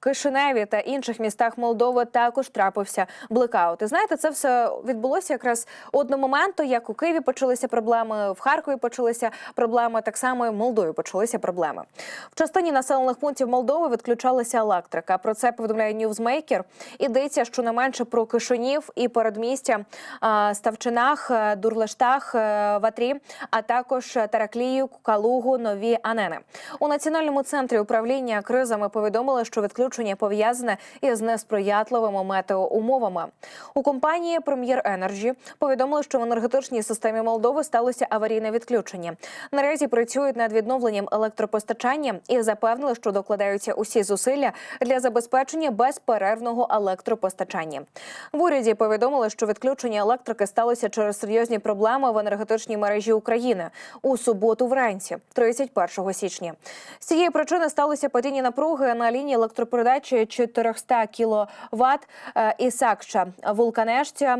Кишиневі та інших містах Молдови також трапився блекаут. І знаєте, це все відбулося якраз одномоменту, як у Києві почалися проблеми, в Харкові почалися проблеми. Так само і в Молдові почалися проблеми. В частині населених пунктів Молдови відключалася електрика. Про це повідомляє Ньюзмейкер. Ідеться щонайменше про Кишинів і передмістя Ставчинах, е, Дурлештах, е, Ватрі, а також Тараклію, Калугу, Нові Анени. У національному центрі управління кризами повідомили, що відключення пов'язане із несприятливими метеоумовами. У компанії Прем'єр Енерджі повідомили, що в енергетичній системі Молдови сталося аварійне відключення. Наразі працюють над відновленням електропостачання і запевнили, що докладаються усі зусилля для забезпечення безперервного електропостачання. В уряді повідомили, що відключення електрики сталося через серйозні проблеми в енергетичній мережі України у суботу вранці, 31 січня. З цієї причини сталося падіння напруги на лінії електропередачі 400 кВт Ісакша Вулканешця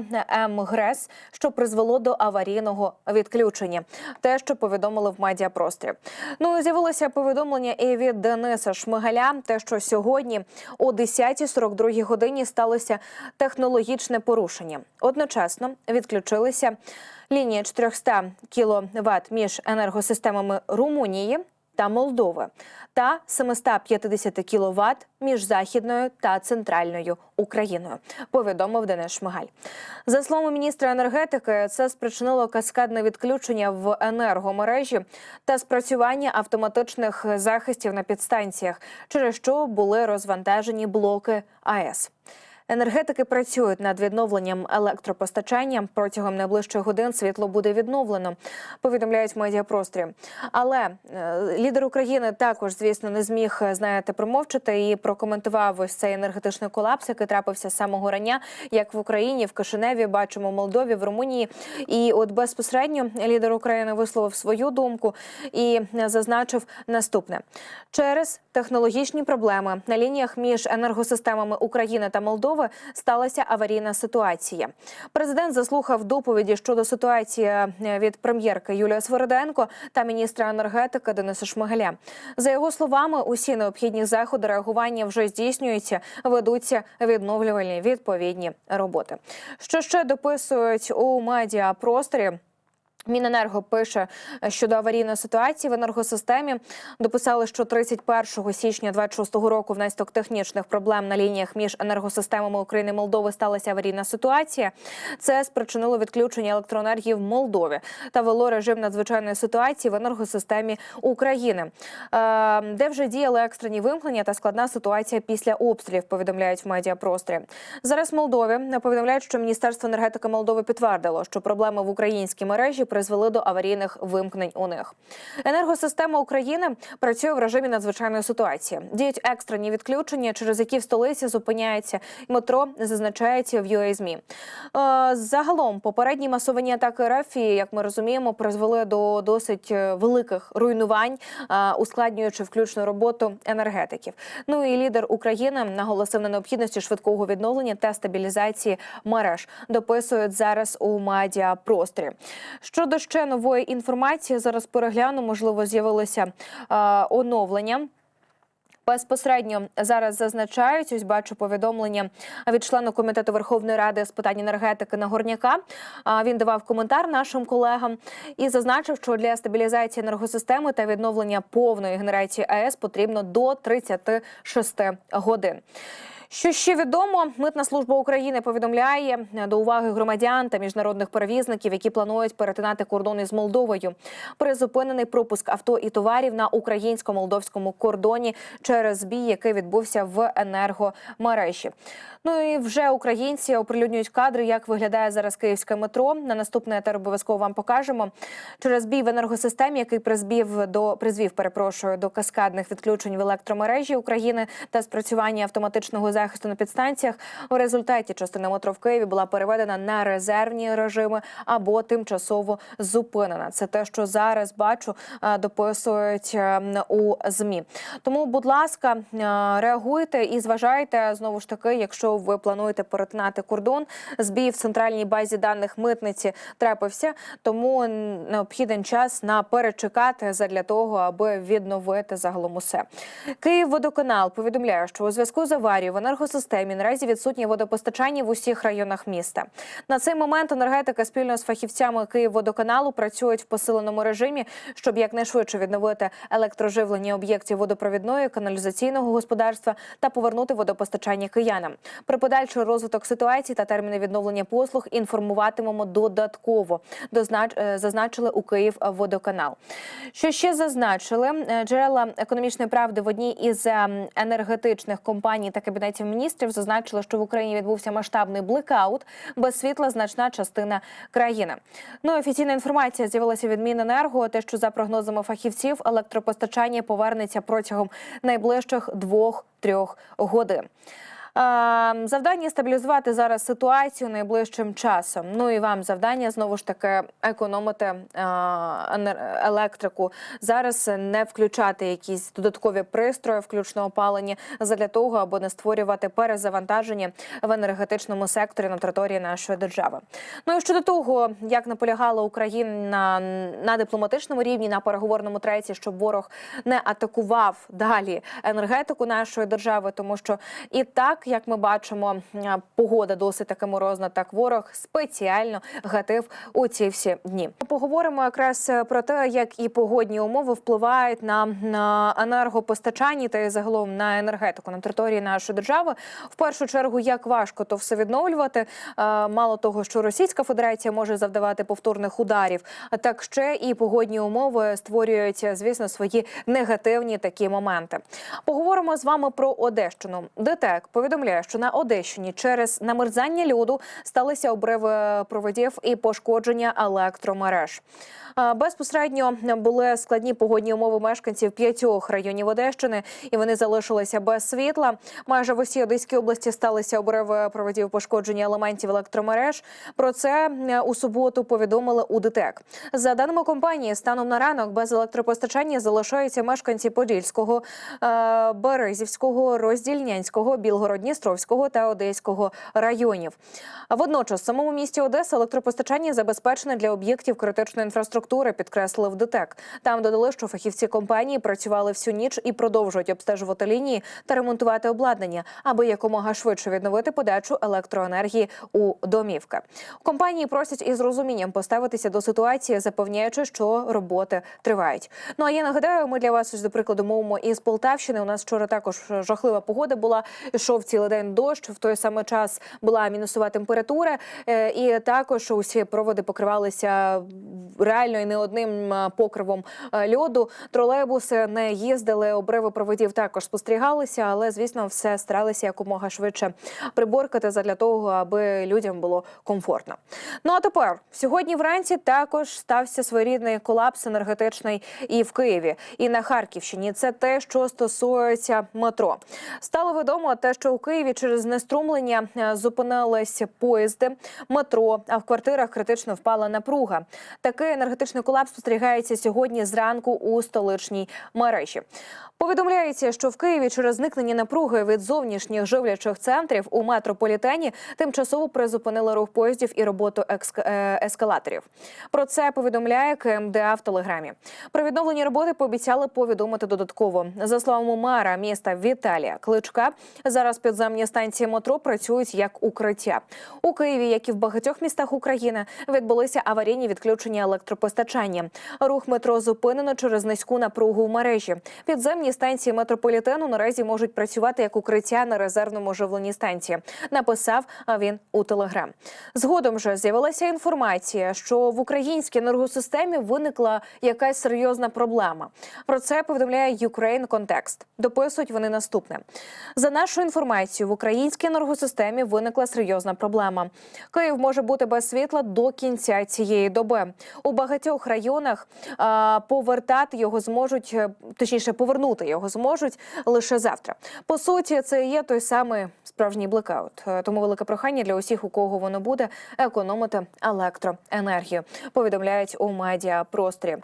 МГРЕС, що призвело до аварійного відключення. Те, що повідомили в медіапросторі. Ну з'явилося повідомлення і від Дениса Шмигаля, те, що сьогодні о 10.42 годині сталося технологічне порушення. Одночасно відключилися лінія 400 кВт між енергосистемами Румунії та Молдови та 750 кВт між західною та центральною Україною. Повідомив Денис Шмигаль. За словами міністра енергетики, це спричинило каскадне відключення в енергомережі та спрацювання автоматичних захистів на підстанціях, через що були розвантажені блоки АЕС. Енергетики працюють над відновленням електропостачання. Протягом найближчих годин світло буде відновлено. Повідомляють в медіапросторі. Але е, лідер України також, звісно, не зміг знаєте, промовчати і прокоментував ось цей енергетичний колапс, який трапився з самого рання, як в Україні, в Кишиневі, бачимо в Молдові, в Румунії. І от безпосередньо лідер України висловив свою думку і зазначив наступне: через технологічні проблеми на лініях між енергосистемами України та Молдови сталася аварійна ситуація. Президент заслухав доповіді щодо ситуації е, від прем'єрки Юлія Свериденко та міністра енергетики Дениса Шмигаля. За його словами, усі необхідні заходи реагування вже здійснюються, ведуться відновлювальні відповідні роботи. Що ще дописують у медіапросторі? Міненерго пише щодо аварійної ситуації в енергосистемі. Дописали, що 31 січня 26 року внаслідок технічних проблем на лініях між енергосистемами України і Молдови сталася аварійна ситуація. Це спричинило відключення електроенергії в Молдові та вело режим надзвичайної ситуації в енергосистемі України, е, де вже діяли екстрені вимкнення та складна ситуація після обстрілів. Повідомляють в медіапросторі. Зараз в Молдові повідомляють, що Міністерство енергетики Молдови підтвердило, що проблеми в українській мережі призвели до аварійних вимкнень у них. Енергосистема України працює в режимі надзвичайної ситуації. Діють екстрені відключення, через які в столиці зупиняється метро, зазначається в UAZMI. Е, Загалом попередні масовані атаки РФ, як ми розуміємо, призвели до досить е, великих руйнувань, е, ускладнюючи включну роботу енергетиків. Ну і лідер України наголосив на необхідності швидкого відновлення та стабілізації мереж. Дописують зараз у медіапросторі. Щодо ще нової інформації, зараз перегляну, можливо, з'явилися е, оновлення. Безпосередньо зараз зазначають, ось бачу повідомлення від члена комітету Верховної Ради з питань енергетики Нагорняка. А, Він давав коментар нашим колегам і зазначив, що для стабілізації енергосистеми та відновлення повної генерації АЕС потрібно до 36 годин. Що ще відомо, митна служба України повідомляє до уваги громадян та міжнародних перевізників, які планують перетинати кордони з Молдовою. Призупинений пропуск авто і товарів на українсько-молдовському кордоні через збій, який відбувся в енергомережі. Ну і вже українці оприлюднюють кадри, як виглядає зараз київське метро. На наступне етер обов'язково вам покажемо. Через збій в енергосистемі, який призвів до призвів, перепрошую, до каскадних відключень в електромережі України та спрацювання автоматичного захисту на підстанціях. В результаті частина метро в Києві була переведена на резервні режими або тимчасово зупинена. Це те, що зараз бачу, е, дописують е, у змі. Тому, будь ласка, е, реагуйте і зважайте знову ж таки, якщо ви плануєте перетинати кордон. Збій в центральній базі даних митниці трапився, тому необхіден час на перечекати задля того, аби відновити загалом усе. Київводоканал повідомляє, що у зв'язку з аварією в енергосистемі наразі відсутнє водопостачання в усіх районах міста. На цей момент енергетика спільно з фахівцями Київводоканалу працюють в посиленому режимі, щоб якнайшвидше відновити електроживлення об'єктів водопровідної каналізаційного господарства та повернути водопостачання киянам. Про подальший розвиток ситуації та терміни відновлення послуг інформуватимемо додатково. Дознач... е, зазначили у Київводоканал. Що ще зазначили Е, джерела економічної правди в одній із е, енергетичних компаній та кабінетів міністрів зазначили, що в Україні відбувся масштабний блекаут без світла значна частина країни. Ну офіційна інформація з'явилася від Міненерго. Те, що за прогнозами фахівців, електропостачання повернеться протягом найближчих двох-трьох годин. Е, Завдання стабілізувати зараз ситуацію найближчим часом. Ну і вам завдання знову ж таки економити е, електрику. Зараз не включати якісь додаткові пристрої, включно опалення, задля того, аби не створювати перезавантаження в енергетичному секторі на території нашої держави. Ну і щодо того, як наполягала Україна на, дипломатичному рівні, на переговорному треті, щоб ворог не атакував далі енергетику нашої держави, тому що і так, як ми бачимо, е, погода досить таки морозна. Так ворог спеціально гатив у ці всі дні. Поговоримо якраз про те, як і погодні умови впливають на, на енергопостачання та й загалом на енергетику на території нашої держави. В першу чергу, як важко то все відновлювати. Е, Мало того, що Російська Федерація може завдавати повторних ударів, так ще і погодні умови створюють, звісно, свої негативні такі моменти. Поговоримо з вами про Одещину. ДТЕК повідомляє, що на Одещині через намерзання льоду сталися обриви проводів і пошкодження електромереж. Безпосередньо були складні погодні умови мешканців п'ятьох районів Одещини, і вони залишилися без світла. Майже в усій Одеській області сталися обриви проводів пошкодження елементів електромереж. Про це е, у суботу повідомили у ДТЕК. За даними компанії, станом на ранок без електропостачання залишаються мешканці Подільського, е, Березівського, Роздільнянського, Білгород-Дністровського та Одеського районів. Водночас в самому місті Одеса електропостачання забезпечене для об'єктів критичної інфраструктури, підкреслили в ДТЕК. Там додали, що фахівці компанії працювали всю ніч і продовжують обстежувати лінії та ремонтувати обладнання, аби якомога швидше відновити подачу електроенергії у домівки. Компанії просять із розумінням поставитися до ситуації, запевняючи, що роботи тривають. Ну а я нагадаю, ми для вас ось, до прикладу мовимо із Полтавщини. У нас вчора також жахлива погода була. Йшов цілий день дощ. В той самий час була мінусова температура, Е, і також усі проводи покривалися реально і не одним е, покривом е, льоду. Тролейбуси не їздили, обриви проводів також спостерігалися, але звісно, все старалися якомога швидше приборкати задля того, аби людям було комфортно. Ну а тепер сьогодні вранці також стався своєрідний колапс енергетичний і в Києві, і на Харківщині. Це те, що стосується метро. Стало відомо те, що Києві через знеструмлення е, зупинились поїзди, метро, а в квартирах критично впала напруга. Такий енергетичний колапс спостерігається сьогодні зранку у столичній мережі. Повідомляється, що в Києві через зникнення напруги від зовнішніх живлячих центрів у метрополітені тимчасово призупинили рух поїздів і роботу екск- е, ескалаторів. Про це повідомляє КМДА в Телеграмі. Про відновлення роботи пообіцяли повідомити додатково. За словами мера міста Віталія Кличка, зараз підземні станції метро працюють як укриття. У Києві, як і в багатьох містах України, відбулися аварійні відключення електропостачання. Рух метро зупинено через низьку напругу в мережі. Підземні станції метрополітену наразі можуть працювати як укриття на резервному живленні станції. Написав він у телеграм. Згодом же з'явилася інформація, що в українській енергосистемі виникла якась серйозна проблема. Про це повідомляє Ukraine Context. Дописують вони наступне. За нашою інформацією, в українській енергосистемі виникла серйозна проблема. Київ може бути без світла до кінця цієї доби. У багатьох районах а, повертати його зможуть, е, точніше, повернути його зможуть лише завтра. По суті, це є той самий справжній блекаут. Е, Тому велике прохання для усіх, у кого воно буде, економити електроенергію. Повідомляють у медіапросторі.